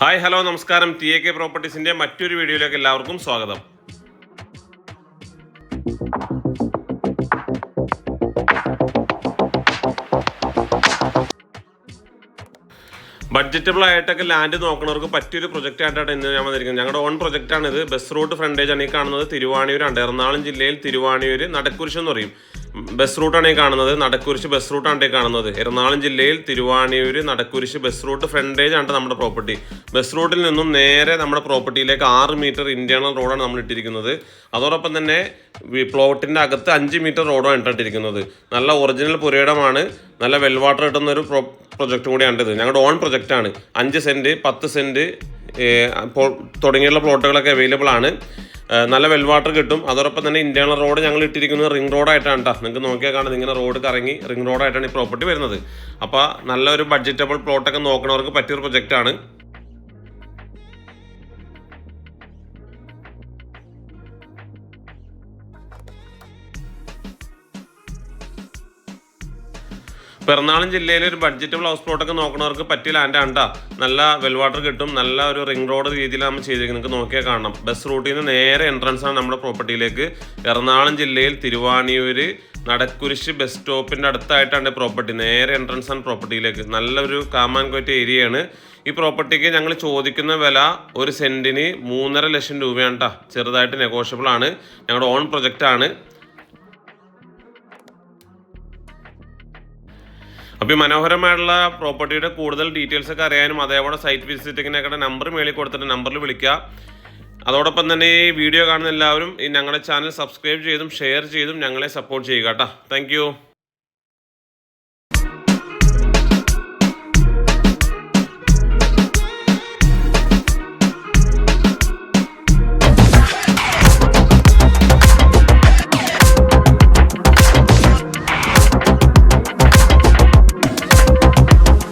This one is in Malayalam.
ഹായ് ഹലോ നമസ്കാരം. ടി എ കെ പ്രോപ്പർട്ടീസിന്റെ മറ്റൊരു വീഡിയോയിലേക്ക് എല്ലാവർക്കും സ്വാഗതം. ബഡ്ജറ്റബിൾ ആയിട്ടൊക്കെ ലാൻഡ് നോക്കുന്നവർക്ക് പറ്റിയൊരു പ്രൊജക്റ്റ് ആയിട്ടാണ് ഇന്ന് ഞാൻ വന്നിരിക്കുന്നത്. ഞങ്ങളുടെ ഓൺ പ്രൊജക്റ്റാണിത് ഇത് ബസ് റൂട്ട് ഫ്രണ്ടേജ് ആണ് ഈ കാണുന്നത്. തിരുവാണിയൂരാണ് എറണാകുളം ജില്ലയിൽ തിരുവാണിയൂർ നടക്കുരിശ് എന്ന് പറയും. ബസ് റൂട്ടാണ് ഈ കാണുന്നത്. നടക്കുരിശ് ബസ് റൂട്ടാണ് ഈ കാണുന്നത്. എറണാകുളം ജില്ലയിൽ Thiruvaniyoor Nadakkurishu bus route frontage ആണ് നമ്മുടെ പ്രോപ്പർട്ടി. ബസ് റൂട്ടിൽ നിന്നും നേരെ നമ്മുടെ പ്രോപ്പർട്ടിയിലേക്ക് ആറ് മീറ്റർ ഇന്റേണൽ റോഡാണ് നമ്മൾ ഇട്ടിരിക്കുന്നത്. അതോടൊപ്പം തന്നെ പ്ലോട്ടിന്റെ അകത്ത് അഞ്ച് മീറ്റർ റോഡാണ് ഇട്ടിട്ടിരിക്കുന്നത് നല്ല ഒറിജിനൽ പുരയിടമാണ്. നല്ല വെൽ വാട്ടർ കിട്ടുന്ന ഒരു പ്രോ പ്രൊജക്റ്റ് ഇത്. ഞങ്ങളുടെ ഓൺ പ്രൊജക്റ്റ് ആണ് അഞ്ച് സെന്റ് പത്ത് സെന്റ് തുടങ്ങിയുള്ള പ്ലോട്ടുകളൊക്കെ അവൈലബിൾ ആണ്. നല്ല വെൽ വാട്ടർ കിട്ടും. അതോടൊപ്പം തന്നെ ഇന്റേണൽ റോഡ് ഞങ്ങൾ ഇട്ടിരിക്കുന്നത് റിംഗ് റോഡായിട്ടാണ് കേട്ടോ നിങ്ങൾക്ക് നോക്കിയാൽ കാണാം ഇങ്ങനെ റോഡ് കറങ്ങി റിംഗ് റോഡായിട്ടാണ് ഈ പ്രോപ്പർട്ടി വരുന്നത്. അപ്പോൾ നല്ലൊരു ബഡ്ജറ്റബിൾ പ്ലോട്ടൊക്കെ നോക്കണവർക്ക് പറ്റിയൊരു പ്രൊജക്റ്റ് എറണാകുളം ജില്ലയിൽ ഒരു ബഡ്ജറ്റബിൾ ഹൗസ് പ്ലോട്ടൊക്കെ നോക്കുന്നവർക്ക് പറ്റിയ ലാൻഡ് ആണ്ടാ നല്ല വെൽ വാട്ടർ കിട്ടും. നല്ല ഒരു റിംഗ് റോഡ് രീതിയിൽ നമ്മൾ ചെയ്തിരിക്കുന്നത് നിങ്ങൾക്ക് നോക്കിയാൽ കാണണം. ബസ് റൂട്ടിൽ നിന്ന് നേരെ എൻട്രൻസ് ആണ് നമ്മുടെ പ്രോപ്പർട്ടിയിലേക്ക് എറണാകുളം ജില്ലയിൽ തിരുവാണിയൂര് നടക്കുരിശ് ബസ് സ്റ്റോപ്പിന്റെ അടുത്തായിട്ടാണ് പ്രോപ്പർട്ടി നേരെ എൻട്രൻസ് ആണ് പ്രോപ്പർട്ടിയിലേക്ക് നല്ലൊരു കാമാൻ കോറ്റ് ഏരിയയാണ് ഈ പ്രോപ്പർട്ടിക്ക് ഞങ്ങൾ ചോദിക്കുന്ന വില ഒരു സെന്റിന് മൂന്നര ലക്ഷം രൂപയാണ് കേട്ടോ ചെറുതായിട്ട് നെഗോഷ്യബിൾ ആണ്. ഞങ്ങളുടെ ഓൺ പ്രൊജക്റ്റ് അപ്പോൾ ഈ മനോഹരമായിട്ടുള്ള പ്രോപ്പർട്ടിയുടെ കൂടുതൽ ഡീറ്റെയിൽസ് ഒക്കെ അറിയാനും അതേപോലെ സൈറ്റ് വിസിറ്റിങ്ങിനൊക്കെ നമ്പർ മേളിൽ കൊടുത്തിട്ട് നമ്പറിൽ വിളിക്കുക. അതോടൊപ്പം തന്നെ ഈ വീഡിയോ കാണുന്ന എല്ലാവരും ഈ ഞങ്ങളുടെ ചാനൽ സബ്സ്ക്രൈബ് ചെയ്തും ഷെയർ ചെയ്തും ഞങ്ങളെ സപ്പോർട്ട് ചെയ്യുക കേട്ടോ. താങ്ക്